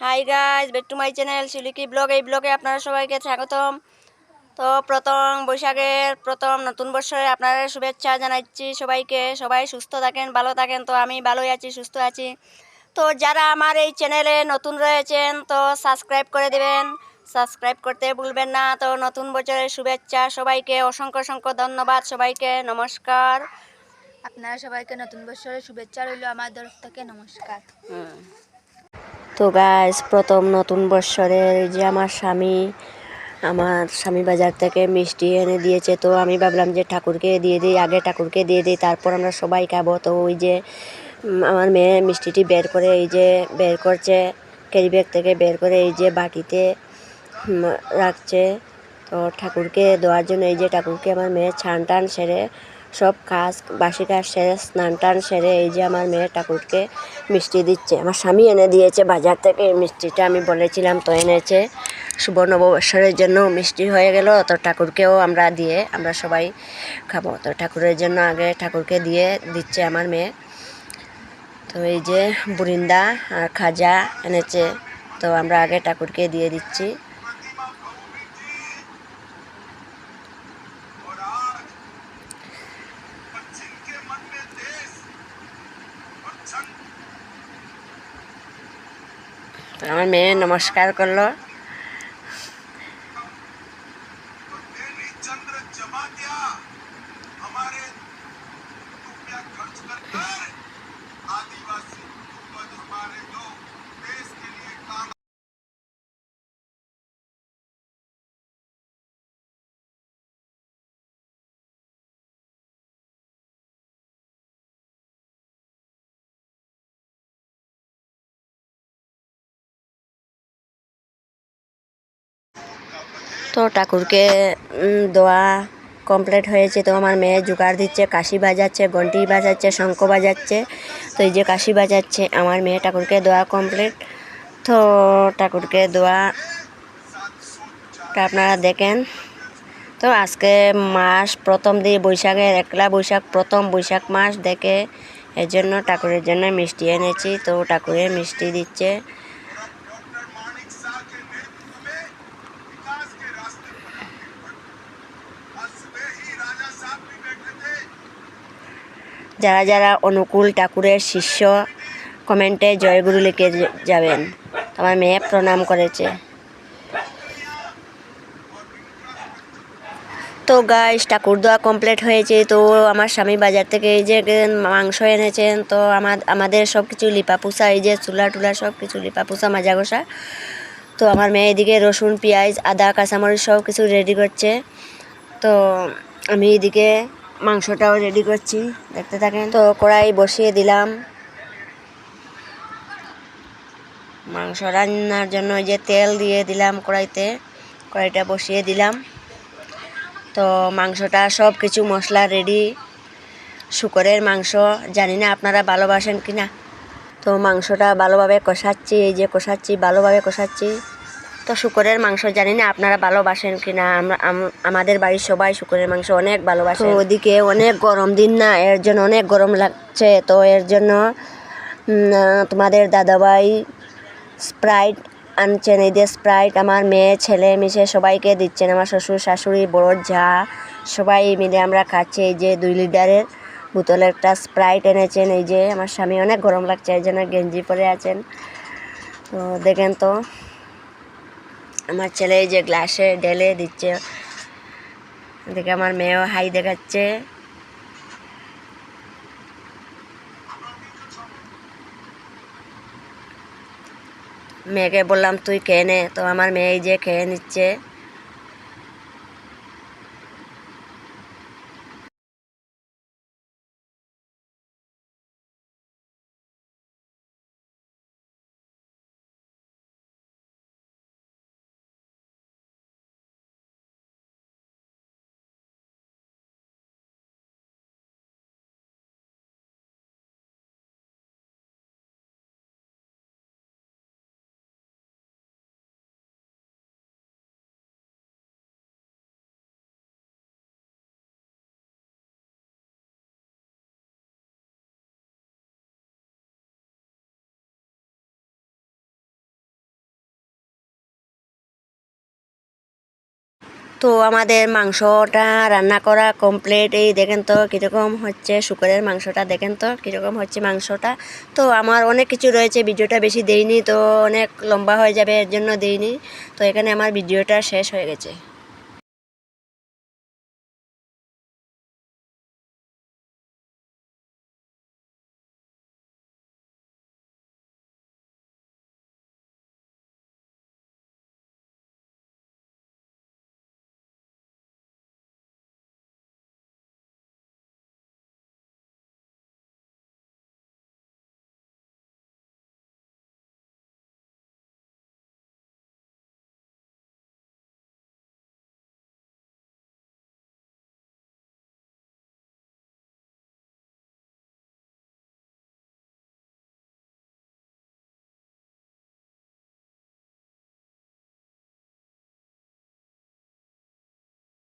Hi guys back to my channel শিলিকি blog এই ব্লগে আপনারা সবাইকে স্বাগতম। তো প্রথম বৈশাখের প্রথম নতুন বছরে আপনারা শুভেচ্ছা জানাচ্ছি সবাইকে। সবাই সুস্থ থাকেন, ভালো থাকেন। তো আমি ভালোই আছি, সুস্থ আছি। তো যারা আমার এই চ্যানেলে নতুন রয়েছেন, তো সাবস্ক্রাইব করে দেবেন। সাবস্ক্রাইব করতে ভুলবেন না। তো নতুন বছরের শুভেচ্ছা সবাইকে। অসংখ্য অসংখ্য ধন্যবাদ সবাইকে। নমস্কার। আপনারা সবাইকে নতুন বছরের শুভেচ্ছা রইল। আমার তরফ থেকে নমস্কার। তো গাইস প্রথম নতুন বৎসরে এই যে আমার স্বামী আমার স্বামী বাজার থেকে মিষ্টি এনে দিয়েছে। তো আমি ভাবলাম যে ঠাকুরকে দিয়ে দিই, আগে ঠাকুরকে দিয়ে দিই, তারপর আমরা সবাই খাব। তো ওই যে আমার মেয়ে মিষ্টিটি বের করে এই যে বের করছে ক্যারি ব্যাগ থেকে বের করে এই যে বাটিতে রাখছে। তো ঠাকুরকে দেওয়ার জন্য এই যে ঠাকুরকে আমার মেয়ে ছান টান সেরে, সব কাজ, বাসি কাজ সেরে, স্নান টান সেরে এই যে আমার মেয়ে ঠাকুরকে মিষ্টি দিচ্ছে। আমার স্বামী এনে দিয়েছে, বাজার থেকে এই মিষ্টিটা আমি বলেছিলাম, তো এনেছে। শুভ নববৎসরের জন্য মিষ্টি হয়ে গেল, তো ঠাকুরকেও আমরা দিয়ে, আমরা সবাই খাব। তো ঠাকুরের জন্য আগে ঠাকুরকে দিয়ে দিচ্ছে আমার মেয়ে। তো এই যে বুরিন্দা আর খাজা এনেছে, তো আমরা আগে ঠাকুরকে দিয়ে দিচ্ছি। আমার মেয়ে নমস্কার করল। তো ঠাকুরকে দোয়া কমপ্লিট হয়েছে। তো আমার মেয়ে জোগাড় দিচ্ছে, কাশি বাজাচ্ছে, ঘন্টি বাজাচ্ছে, শঙ্খ বাজাচ্ছে। তো এই যে কাশি বাজাচ্ছে, আমার মেয়ে ঠাকুরকে দোয়া কমপ্লিট তো ঠাকুরকে দোয়া আপনারা দেখেন। তো আজকে মাস প্রথম দিয়ে বৈশাখের একলা বৈশাখ, প্রথম বৈশাখ মাস দেখে এর জন্য ঠাকুরের জন্য মিষ্টি এনেছি। তো ঠাকুরের মিষ্টি দিচ্ছে। যারা যারা অনুকূল ঠাকুরের শিষ্য, কমেন্টে জয়গুরু লিখে যাবেন। আমার মেয়ে প্রণাম করেছে। তো গাইস ঠাকুর দেওয়া কমপ্লিট হয়েছে। তো আমার স্বামী বাজার থেকে এই যে মাংস এনেছেন, তো আমার, আমাদের সব কিছু লিপা পুষা এই যে চুলা টুলা সব কিছু লিপা পুষা মাজা ঘষা তো আমার মেয়ে এদিকে রসুন, পেঁয়াজ, আদা, কাঁচামরিচ সব কিছু রেডি করছে। তো আমি এদিকে মাংসটাও রেডি করছি। দেখতে থাকেন তো, কড়াই বসিয়ে দিলাম। মাংস রান্নার জন্য যে তেল দিয়ে দিলাম কড়াইতে। কড়াইটা বসিয়ে দিলাম। তো মাংসটা সব কিছু মশলা রেডি শুকরের মাংস, জানি না আপনারা ভালোবাসেন কি না তো মাংসটা ভালোভাবে কষাচ্ছি, এই যে কষাচ্ছি, ভালোভাবে কষাচ্ছি। তো শুকরের মাংস জানি না আপনারা ভালোবাসেন কি না আমরা, আম- আমাদের বাড়ির সবাই শুকরের মাংস অনেক ভালোবাসে। ওদিকে অনেক গরম দিন না, এর জন্য অনেক গরম লাগছে। তো এর জন্য তোমাদের দাদাভাই স্প্রাইট আনছেন এই যে স্প্রাইট আমার মেয়ে, ছেলে মিশে সবাইকে দিচ্ছেন। আমার শ্বশুর, শাশুড়ি, বড় যা, সবাই মিলে আমরা খাচ্ছি। এই যে দুই লিটারের বোতলে একটা স্প্রাইট এনেছেন। এই যে আমার স্বামী অনেক গরম লাগছে এই জন্য গেঞ্জি পরে আছেন। তো দেখেন তো আমার ছেলে এই যে গ্লাসে ঢেলে দিচ্ছে। দেখে আমার মেয়েও হাই দেখাচ্ছে। মেয়েকে বললাম, তুই খেয়ে নে। তো আমার মেয়ে এই যে খেয়ে নিচ্ছে। তো আমাদের মাংসটা রান্না করা কমপ্লিট এই দেখেন তো কীরকম হচ্ছে, শুকরের মাংসটা দেখেন তো কীরকম হচ্ছে মাংসটা। তো আমার অনেক কিছু রয়েছে, ভিডিওটা বেশি দেইনি তো অনেক লম্বা হয়ে যাবে, এর জন্য দেইনি তো এখানে আমার ভিডিওটা শেষ হয়ে গেছে।